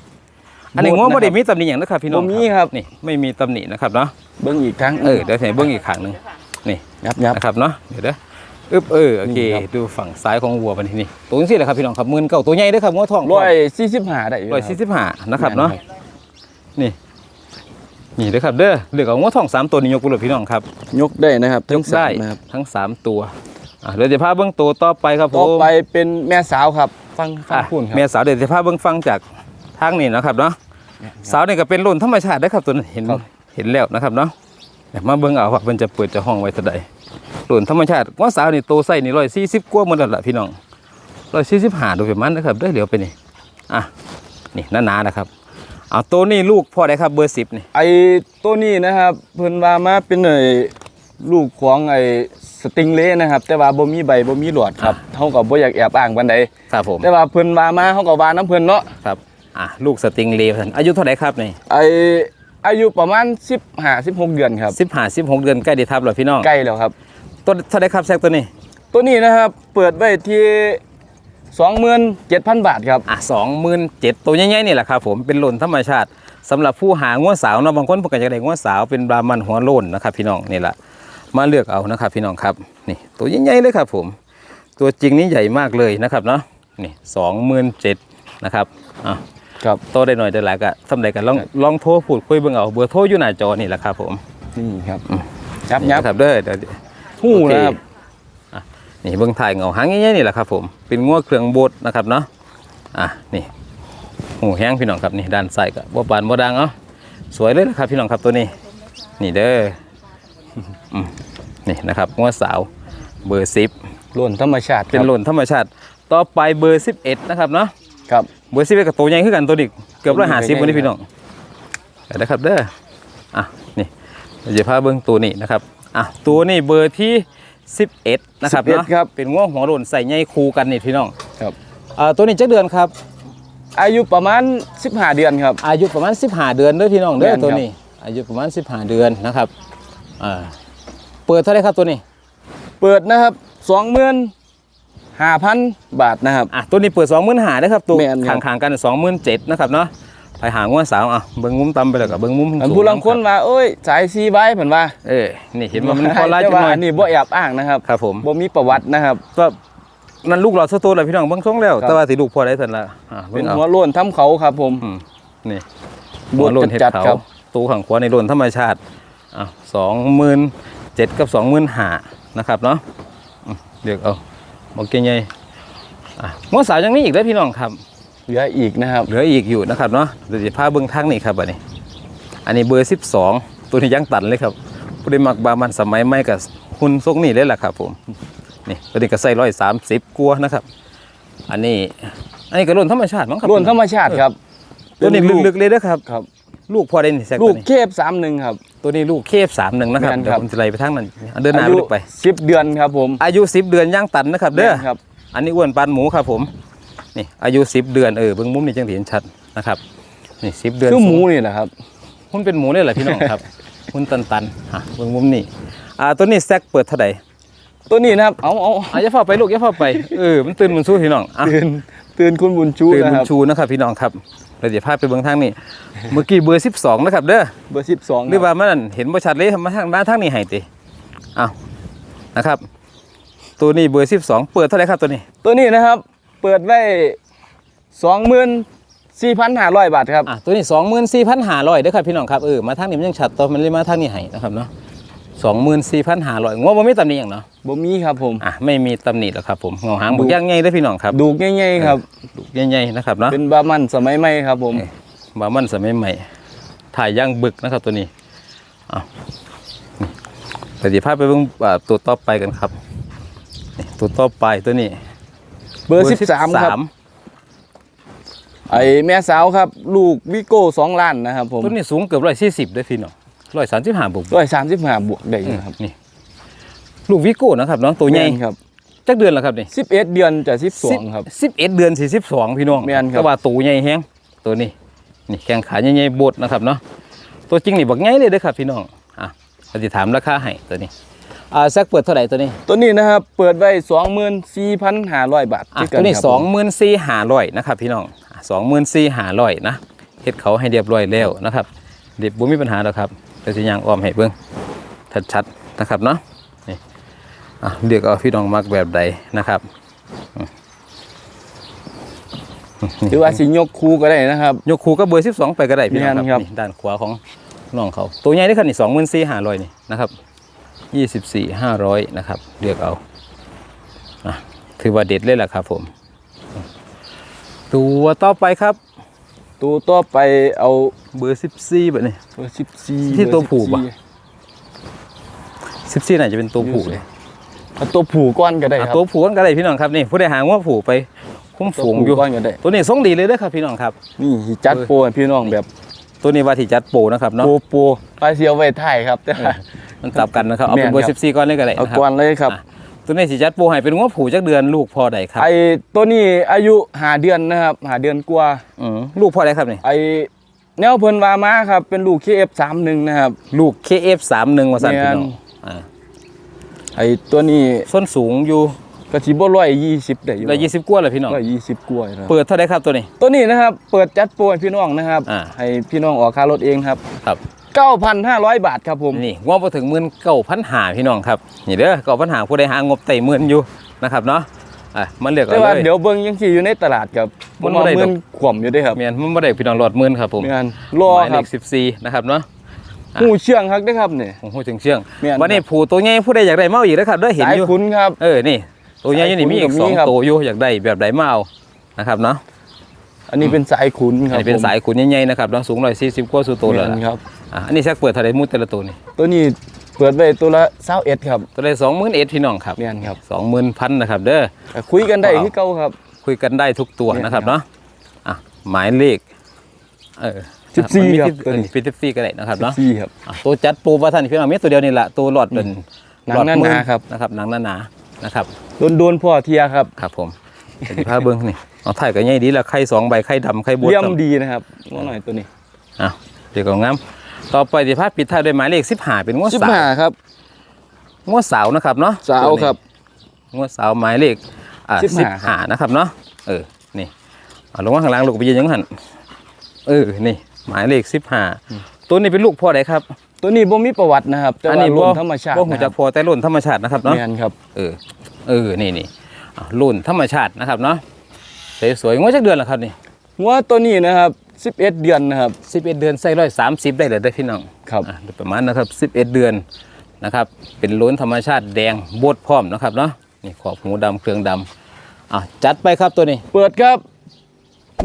Speaker 1: อันนี้
Speaker 2: บด
Speaker 1: ง้อ
Speaker 2: นะครับ
Speaker 1: บ่ได้มีตำหนิอย่างนะครับพี่น้อง
Speaker 2: บ่มีครับ
Speaker 1: นี่ไม่มีตำหนินะครับเนาะ
Speaker 2: เบิ้งอีกครั้ง
Speaker 1: เออเดี๋ยวใส่เบื้องอีกขางหนึ่งนี่
Speaker 2: ยับยับ
Speaker 1: นะครับเนาะเดี๋ยวเด้ออึบเออโอเค
Speaker 2: นี่ครับ
Speaker 1: ดูฝั่งซ้ายของวัวมันนี่ตัวนี้สิแหละครับพี่น้องครับหมื่นเก้าตัวใหญ่เด้อครับง้อทอง
Speaker 2: ร้อยสี่สิบห้าได้อยู่
Speaker 1: ร้อยสี่สิบห้านะครับเนาะนี่นี่เลยครับเด้อเลือกเอางวทองสามตัวนี้ยกไปเลยพี่น้องครับ
Speaker 2: ยกได้นะครับ
Speaker 1: ยกได้
Speaker 2: ทั้งสามนะครับ
Speaker 1: ทั้งสามตัว อะเดี๋ยวจะพาเบื้องตัวต่อไปครับผม
Speaker 2: ต่อไปเป็นแม่สาวครับ ฟังฟัง
Speaker 1: อะ
Speaker 2: พูดครับ
Speaker 1: เมียสาวเดี๋ยวจะพาเบื้องฟังจากทางนี้นะครับเนาะสาวนี่ก็เป็นรุ่นธรรมชาติได้อครับตัวนั้นเห็น
Speaker 2: ครับ
Speaker 1: เห็นแล้วนะครับเนาะเดี๋ยวมาเบื้องเอาว่ามันจะเปิดจะห้องไว้เท่าใดรุ่นธรรมชาติว่าสาวนี่โตไส้นี่ร้อยสี่สิบกว่าหมดแล้วล่ะพี่น้องร้อยสี่สิบห้าดูประมาณนะครับได้อเหลียวไปนี่อะนี่หนาๆนะครับเอาตัวนี้ลูกพ่อได้ครับเบอร์สิบนี่
Speaker 2: ไอ้ตัวนี้นะครับเพิ่นว่ามาเป็นไอ้ ลูกของไอ้สติงเล่นะครับ แต่ว่าบ่มีใบบ่มีหลอดครับเฮาก็บ่อยากแอบอ้างปานใด
Speaker 1: ครับผม
Speaker 2: แต่ว่าเพิ่นว่ามาเฮาก็ว่าน้ำเพิ่นเนาะ
Speaker 1: ครับอะลูกสติงเลย์ท่านอายุเท่าไหร่ครับนี่
Speaker 2: ไอ้อายุประมาณ15 16 เดือนครับ
Speaker 1: สิบห้าสิบหกเดือนใกล้ได้ทับแล้วพี่น้อง
Speaker 2: ใกล้แล้วครับ
Speaker 1: ตัวเท่าไหร่ครับแซกตัวนี้
Speaker 2: ตัวนี้นะครับเปิดไว้ที่27,000บาทครับ
Speaker 1: อะสองหมื่นเจ็ดตัวใหญ่ๆนี่แหละครับผมเป็นหล่นธรรมชาติสำหรับผู้หาง้วสาวเนาะบางคนเพิ่นก็จะได้ง้วสาวเป็นบรามันหัวโล้นนะครับพี่น้องนี่แหละ มาเลือกเอานะครับ พี่น้องครับนี่ตัวใหญ่ๆเลยครับผม ตัวจริงนี่ใหญ่มากเลยนะครับเนาะนี่สองหมื่นเจ็ดนะครับอะ
Speaker 2: ครับ
Speaker 1: โตได้หน่อยได้หลายก็ทำใดกันลองลองโทรพูดคุยเบิ่งเอาเบอร์โทรอยู่หน้าจอนี่แหละครับผม
Speaker 2: นี่ครับยับยับ
Speaker 1: ครับเด้อเดี๋ยว
Speaker 2: หู้
Speaker 1: โอเค
Speaker 2: นะครับ
Speaker 1: นี่เบื้องถ่ายเงาหางง่ายๆนี่แหละครับผมเป็นง้วเครื่องบดนะครับเนาะอะนี่หูแห้งพี่น้องครับนี่ด้านซ้ายก็บ่ปานบ่ดังเอ้าสวยเลยนะครับพี่น้องครับตัวนี้ นี่เด้ออืม นี่นะครับง้วสาวเบอร์สิบ
Speaker 2: ล้วนธรรมชาติ
Speaker 1: เป็นหล่นธรรมชาติ ต่อไปเบอร์สิบเอ็ดนะครับเนาะ
Speaker 2: ครับ
Speaker 1: เบอร์สิบเอ็ดกับตัวใหญ่ขึ้นกันตัวนี้เกือบร้อยห้าสิบ
Speaker 2: ตัว
Speaker 1: วัน
Speaker 2: ใหญ่
Speaker 1: นี้พี่น้องเดี๋ยวนะครับเด้ออะนี่เดี๋ยวพาเบิ้งตัวนี้นะครับอะตัวนี้เบอร์ที่สิบเอ็ดนะครับ
Speaker 2: 11
Speaker 1: เนาะ
Speaker 2: ครับ
Speaker 1: เป็นง้วหัวโลนใส่ใยคูกันนี่พี่น้อง
Speaker 2: ครับ
Speaker 1: อ่าตัวนี้จักเดือนครับ
Speaker 2: อายุประมาณ 15 เดือนครับ
Speaker 1: อายุประมาณ 15 เดือนเด้อพี่น้องเด้อ
Speaker 2: แม่นครับ
Speaker 1: ตัวนี้ อายุประมาณ 15 เดือนนะครับอ่า เปิดเท่าไหรครับตัวนี้
Speaker 2: เปิดนะครับ25,000บาทนะครับ
Speaker 1: อะตัวนี้เปิด25,000ได้อครับตัว
Speaker 2: แม่นครับ
Speaker 1: ข้างๆกัน27,000นะครับเนาะไปหาง้วสาวอะเบิ้งมุมต่ำไปแล้วกับเบิ้งมุม
Speaker 2: อัน
Speaker 1: สูง
Speaker 2: ผู้ลังคนว่าโอ้ยสายซีไว้เพิ่นว่า
Speaker 1: เออนี่เห็นว่ามันพอลาย
Speaker 2: แต่
Speaker 1: จัง
Speaker 2: ว่า
Speaker 1: หน่อย
Speaker 2: อันนี้บ่แอบอ้างนะครับ
Speaker 1: ครับผม
Speaker 2: บ่มีประวัตินะครับ
Speaker 1: ก็นั่นลูกหลอดสตูเลยพี่น้องเบิ้งทรงแล้ว
Speaker 2: ครับ
Speaker 1: แต่ว่าสิลูกพอได้ทันละอะ
Speaker 2: เป็
Speaker 1: เบิ้
Speaker 2: น
Speaker 1: งเอา
Speaker 2: หัวโล้นทำเขาครับผม
Speaker 1: อืมนี่
Speaker 2: บวช
Speaker 1: หัวโลนเห็ด
Speaker 2: จัด
Speaker 1: เขา
Speaker 2: ๆครับ
Speaker 1: ตูขังขวาในโลนธรรมชาติ อะสองหมื่นเจ็ดกับสองหมื่นห้านะครับเนาะอืมเดี๋ยวเอาบอกเก่งไงอะงวสาวยังมีอีกเด้อพี่น้องครับ
Speaker 2: เหลืออีกนะครับ
Speaker 1: เหลืออีกอยู่นะครับเนาะเดี๋ยวจะพาเบิ้งทางนี่ครับอันนี้ อันนี้เบอร์สิบสองตัวนี้ยังตันเลยครับผู้ได้มักบามันสมัยใหม่กับหุ่นทรงนี่เลยแหละครับผมนี่ตัวนี้ก็ใส่ร้อยสามสิบกว่านะครับ อันนี้ อันนี้ก็โลนธรรมชาติมั้งครับ
Speaker 2: โล้นธรรมชาติครับ
Speaker 1: ตัวนี้
Speaker 2: เป็นลูก
Speaker 1: ลึกๆเลยนะครับ
Speaker 2: ครับ
Speaker 1: ลูกพอได้นี่แซก
Speaker 2: ลู
Speaker 1: ตัว
Speaker 2: ก
Speaker 1: นี้
Speaker 2: เคฟ31ครับ
Speaker 1: ตัวนี้ลูกเคฟสามหนึ่งนะครับ
Speaker 2: แม่น
Speaker 1: เดี๋ย
Speaker 2: ครับ
Speaker 1: วผมจะไล่ไปทางนั้นเอาเดินหน้า
Speaker 2: อา
Speaker 1: ไป
Speaker 2: ยุ
Speaker 1: ลึกไป
Speaker 2: 10เดือนครับผม
Speaker 1: อายุสิบเดือนย่างตันนะครับเด้อ
Speaker 2: แม่นครับ
Speaker 1: อันนี้อ้วนปานหมูครับผม นี่อายุสิบเดือนเออเบิ้งมุมนี่จังเห็นชัดนะครับนี่สิบเดือน
Speaker 2: คือหมูนี่แหละครับ
Speaker 1: หุ้นเป็นหมูเลยเหรอพี่น้องครับ หุ้นตันตันๆฮะเบิ้งมุมนี่อ่าตัวนี้แซกเปิดเท่าไหร่
Speaker 2: ตัวนี้นะครับ เอาเอา
Speaker 1: อะอย่าเฝ้าไปลูกอย่าเฝ้าไปเออมันตื่นมันสู้พี่น้องอะ
Speaker 2: ตื่นตื่นคุณบุญชู
Speaker 1: ตื่น
Speaker 2: นะ
Speaker 1: บุ
Speaker 2: ค
Speaker 1: ญ
Speaker 2: รับ
Speaker 1: ชูนะครับพี่น้องครับ เราจะพาไปเบิ้งทางนี้เมื่อกี้เบอร์สิบสองนะครับเด้อ
Speaker 2: เบอร์12
Speaker 1: หรือว่ามันเห็นบ่ชัดเลยมาทางมาทางนี้ให้ติอ้าวนะครับ ตัวนี้เบอร์12เปิดเท่าไหร่ครับตัวนี้
Speaker 2: ตัวนี้นะครับ เปิดไว้24,500บาทครับ
Speaker 1: อะตัวนี้24,500เด้อครับพี่น้องครับเออมาทางนี้มันยังชัดต่อมันเลยมาทางนี้ให้นะครับเนาะ 24,500งวบ่มีตำหนิหยังเนาะ
Speaker 2: บ่มีครับผม
Speaker 1: อะไม่มีตำหนิหรอกครับผมเงาหางบุกย่างใหญ่เด้อพี่น้องครับ
Speaker 2: ดูง่ายๆครับ
Speaker 1: ลูกใหญ่ๆนะครับเนาะ
Speaker 2: เป็นบามันสมัยใหม่ครับผม
Speaker 1: เอ้ยบามันสมัยใหม่ ถ่ายย่างบึกนะครับตัวนี้อ้าวนี่แต่เดี๋ยวพาไปเบิ่งอ่าตัวต่อไปกันครับนี่ตัวต่อไปตัวนี้
Speaker 2: เบอร์13ครับไอแม่สาวครับ ลูกวิโก้2ล้านนะครับผม
Speaker 1: ต้นนี้สูงเกือบร้อยสี่สิบด้วยพี่น้อง ร้อยสามสิบห้าบวก
Speaker 2: ร้อยสามสิบห้าบวกได้อยู่ครับ
Speaker 1: นี่ลูกวิโก้นะครับน้องตัวใหญ่
Speaker 2: แม่นครับ
Speaker 1: จักเดือนแล้วครับนี่
Speaker 2: สิบเอ็ดเดือนจะสิบสองครับ
Speaker 1: สิบเอ็ดเดือนสี่สิบสองพี่น้อง
Speaker 2: แม่นครับ
Speaker 1: แต่ว่าตัวใหญ่แฮงตัวนี้นี่แข้งขาใหญ่ๆบดนะครับเนาะตัวจริงนี่บักใหญ่เลยเด้อครับพี่น้องอะเราจะถามราคาให้ตัวนี้อ่าแซกเปิดเท่าไหร่ตัวนี้
Speaker 2: ตัวนี้นะครับเปิดไว้สองหมื่นสี่พันห้าร้อยบาท
Speaker 1: อะ
Speaker 2: คือกั
Speaker 1: ตัวนี้
Speaker 2: ครับ
Speaker 1: สองหมื่นสี่ห้าร้อยนะครับพี่น้องสองหมื่นสี่ห้าร้อยนะเฮ็ดเขาให้เรียบร้อยแล้วนะครับเด็กบ่มีปัญหาแล้วครับ แต่สิยางอ้อมให้เบิ่งชัดๆนะครับเนาะนี่อะเรียกเอาพี่น้องมักแบบใดนะครับ
Speaker 2: ถือว่าสิยกคูก็ได้นะครับ
Speaker 1: ยกคูก็เบอร์12ไปก็ได้พี่น้อง
Speaker 2: แม่น
Speaker 1: ค
Speaker 2: ครั
Speaker 1: รับบนี่ด้านขวาของน้องเขาตัวใหญ่ได้ขนาดสองหมื่นสี่ห้าร้อยนี่นะครับยี่สิบสี่ห้าร้อยนะครับเลือกเอาอะถือว่าเด็ดเลยแหละครับผม ตัวต่อไปครับ
Speaker 2: ตัวต่อไปเอา
Speaker 1: เบอร์สิบสี่แบบนี้
Speaker 2: เบอร์สิบสี่
Speaker 1: ที่ตัวผูกปะสิบสี่ไหนจะเป็นตัวผูเลย
Speaker 2: เอาตัวผูกก้อนก็ได้
Speaker 1: อะ
Speaker 2: ครับ
Speaker 1: ตัวผูกันก็ได้พี่น้องครับนี่ผู้ใดหางว่าผูกไปคุ้ม
Speaker 2: ตัว
Speaker 1: ฝูง
Speaker 2: ผูก
Speaker 1: อยู่
Speaker 2: ก้อนก็ได้
Speaker 1: ตัวนี้ทรงดีเลยเด้อครับพี่น้องครับ
Speaker 2: นี่จัดโปรให้พี่น้องแบบ
Speaker 1: ตัวนี้ว่าที่จัดโปนะครับเนาะ
Speaker 2: โปรโปรไปเสียวไว้ถ่ายครับแต่ว่า
Speaker 1: มันตับกันนะครับเอาเป็น
Speaker 2: แม่น
Speaker 1: เบอร์
Speaker 2: ครั
Speaker 1: สิ
Speaker 2: บ
Speaker 1: บสี่ก้อนเลยก็ได้
Speaker 2: เอา
Speaker 1: นะครับ
Speaker 2: ก้อนเลยครับ
Speaker 1: อะ ตัวนี้สิจัดโปให้เป็นงวผูจักเดือนลูกพอใดครับ
Speaker 2: ไอตัวนี้อายุหาเดือนนะครับหาเดือนกว่า
Speaker 1: อืมลูกพอใดครับนี่
Speaker 2: ไอแนวเพิ่นวามาครับเป็นลูก KF31 นะครับ
Speaker 1: ลูก KF31 ว่าสั่นพี่น้อง
Speaker 2: แม่น
Speaker 1: อ่า
Speaker 2: ไอตัวนี้
Speaker 1: ส้นสูงอยู่
Speaker 2: กระชิบร้อยยี่สิบได้อยู่
Speaker 1: ร้อยยี่สิบกว่าเลยพี่น้อง
Speaker 2: ร้อยยี่สิบกว่าครับ
Speaker 1: เปิดเท่าไรครับตัวนี้
Speaker 2: ตัวนี้นะครับ เปิดจัดโปรให้พี่น้องนะครับ
Speaker 1: อ่า
Speaker 2: ให้พี่น้องออกค่ารถเองครับ
Speaker 1: ครับ
Speaker 2: 9,500 บาทครับผม
Speaker 1: นี่งบไปถึงหมื่นเก้าพันหาพี่น้องครับนี่เด้อเก้าพันหาผู้ใดหางบไต่หมื่นอยู่นะครับเนาะอะมันเลือก
Speaker 2: แต่
Speaker 1: เอา
Speaker 2: ว่า
Speaker 1: เลย
Speaker 2: เดี๋ยวเบิ่งยังสิอยู่ในตลาดครับ
Speaker 1: มัน
Speaker 2: ว่า
Speaker 1: บ่ได้ดอก
Speaker 2: เงินขวมอยู่เด้วยครับ
Speaker 1: เมียนมันไม่ได้พี่น้องหลอดหมื่นครับผม
Speaker 2: เมียนรอ
Speaker 1: หมาย
Speaker 2: ค
Speaker 1: เล
Speaker 2: รับ
Speaker 1: ขสิบสี่นะครับเนาะ อะ
Speaker 2: หูเชื่องครับเด้อครับนี่
Speaker 1: ผมพูดถึงเชื่อง
Speaker 2: แม่น
Speaker 1: วันนี้
Speaker 2: ครับ
Speaker 1: ผูตัวใหญ่ผู้ใดอยากได้เมาอีกนะครับเด้อเห็น
Speaker 2: สาย
Speaker 1: อยู่
Speaker 2: คุณครับ
Speaker 1: เออ นี่ ตัวใหญ่อยู่นี่มีอีก
Speaker 2: สาย
Speaker 1: ส
Speaker 2: ขุ
Speaker 1: อนง
Speaker 2: ก็มีครับ
Speaker 1: ตัวอยู่อยากได้แบบใดมาเอานะครับเนาะ
Speaker 2: อันนี้เป็นสายขุนค
Speaker 1: อั
Speaker 2: รั
Speaker 1: น
Speaker 2: บ
Speaker 1: นี้เป็น
Speaker 2: ผม
Speaker 1: สายขุนใหญ่ๆนะครับเนาะสูงร้อยสี่สิบกว่าสู่ตัวเลย
Speaker 2: แม่นครับ
Speaker 1: อะอันนี้แซกเปิดเท่าไรมุดแต่ละตัวนี่
Speaker 2: ตัวนี้เปิดไว้ตัวละ21ครับ
Speaker 1: ตัวละสองหมื่นเอ็ดพี่น้องครับ
Speaker 2: แม่นครับ
Speaker 1: สองหมื่นพันนะครับเด้อ
Speaker 2: แต่คุยกันได้
Speaker 1: ว้าว
Speaker 2: ที่เก่าครับ
Speaker 1: คุยกันได้ทุกตัว
Speaker 2: เนี่ย
Speaker 1: นะครับ
Speaker 2: ครับ
Speaker 1: เนาะอะหมายเลขเออ
Speaker 2: สิบสี่
Speaker 1: มันมี
Speaker 2: ครับ
Speaker 1: ที่
Speaker 2: ตัวนี้
Speaker 1: เป็นสิบสี่ก็ได้นะครับเนาะ
Speaker 2: ซี่ครับ
Speaker 1: อะตัวจัดปูว่าท่านพี่น้องมีตัวเดียวนี่แหละตัวหลอดเป็น
Speaker 2: หนัง
Speaker 1: ลอดมือ
Speaker 2: หนาๆครับ
Speaker 1: นะครับหนังหนาๆนะครับ
Speaker 2: โดนโดนๆพ่อเทียครับ
Speaker 1: ครับผมสวัสดีพาเบิ้งนี่เอาถ่ายกันใหญ่ดีละไข่สองใบไข่ดำไข่บด
Speaker 2: เยี่ยม
Speaker 1: ครับ
Speaker 2: ดีนะครับว่าหน่อยตัวนี้
Speaker 1: อะเดี๋ยวก็งาม ต่อไปสิพาปิดท้ายด้วยหมายเลขสิบห้าเป็นงวดสาว
Speaker 2: 15ครับ
Speaker 1: งวดสาวนะครับเนาะ
Speaker 2: สาวครับ
Speaker 1: งวดสาวหมายเลขอ่า
Speaker 2: สิ
Speaker 1: สิบบ
Speaker 2: ห้า
Speaker 1: ห้านะครับเนาะเออนี่เอาลงมาข้างล่างลูกไปยืนอยังหันเออนี่หมายเลขสิบห้าตัวนี้เป็นลูกพ่อใดครับ
Speaker 2: ตัวนี้บ่มีประวัตินะครับ แต่ว่ารุ่นธรรมชาติ
Speaker 1: บ่หู
Speaker 2: นะค
Speaker 1: จั
Speaker 2: รั
Speaker 1: ก
Speaker 2: บ
Speaker 1: พอแต่รุ่นธรรมชาตินะครับเนาะ
Speaker 2: แม่นครับ
Speaker 1: เออ เออ นี่นี่อะรุ่นธรรมชาตินะครับเนาะ สวยๆงวดจักเดือนละครับนี่
Speaker 2: หัวตัวนี้นะครับ 11 เดือนนะครับ
Speaker 1: สิบเอ็ดเดือนใส่ร้อยสามสิบได้เลยได้อพี่น้อง
Speaker 2: ครับ
Speaker 1: อะโดยประมาณนะครับสิบเอ็ดเดือนนะครับ เป็นล้นธรรมชาติแดงบดพร้อมนะครับเนาะนี่ขอบหูดำเครื่องดำอะจัดไปครับตัวนี้
Speaker 2: เปิดครับ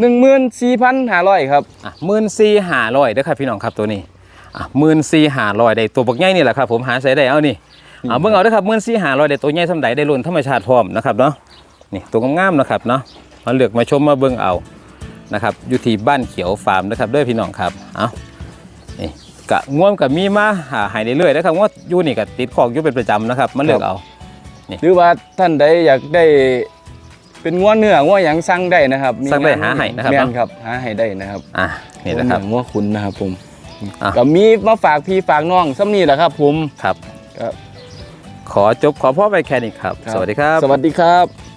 Speaker 2: 14,500ครับ
Speaker 1: อะหมื่นสี่หาร้อยเด้อครับพี่น้องครับตัวนี้อะหมื่นสี่หาร้อยได้ตัวบักใหญ่นี่แหละครับผมหาใส่ได้เอานี่เอาเบิ่งเอาเด้อครับหมื่นสี่หาร้อยได้ตัวใหญ่สำใดได้ล้นธรรมชาติพร้อมนะครับเนาะนี่ตัวงามๆนะครับเนาะมาเลือกมาชมมาเบิ่งเอา นะครับอยู่ที่บ้านเขียวฟาร์มนะครับเด้อพี่น้องครับเอานี่กะง่วมกับมีมาหาใหายเรื่อยๆนะครับว่าอยู่นี่ก็ติดของอยู่เป็นประจำนะครับมาเลือกเอา
Speaker 2: หรือว่าท่านใดอยากได้เป็นงัวเนื้องัวหยังสั่งได้นะครับมี
Speaker 1: สั่งได้หาให้นะครับ
Speaker 2: แม่น
Speaker 1: เนาะ
Speaker 2: ครับหาให้ได้นะครับ
Speaker 1: อะนี่นะครับ
Speaker 2: งัวขุนนะครับผม
Speaker 1: อะ
Speaker 2: ก็มีมาฝากพี่ฝากน้องซ้ำนี่แหละครับผม
Speaker 1: ครับ
Speaker 2: ครับ
Speaker 1: ขอจบขอพ่อไปแค่นี้ครับ สวัสดีครับ
Speaker 2: สวัสดีครับ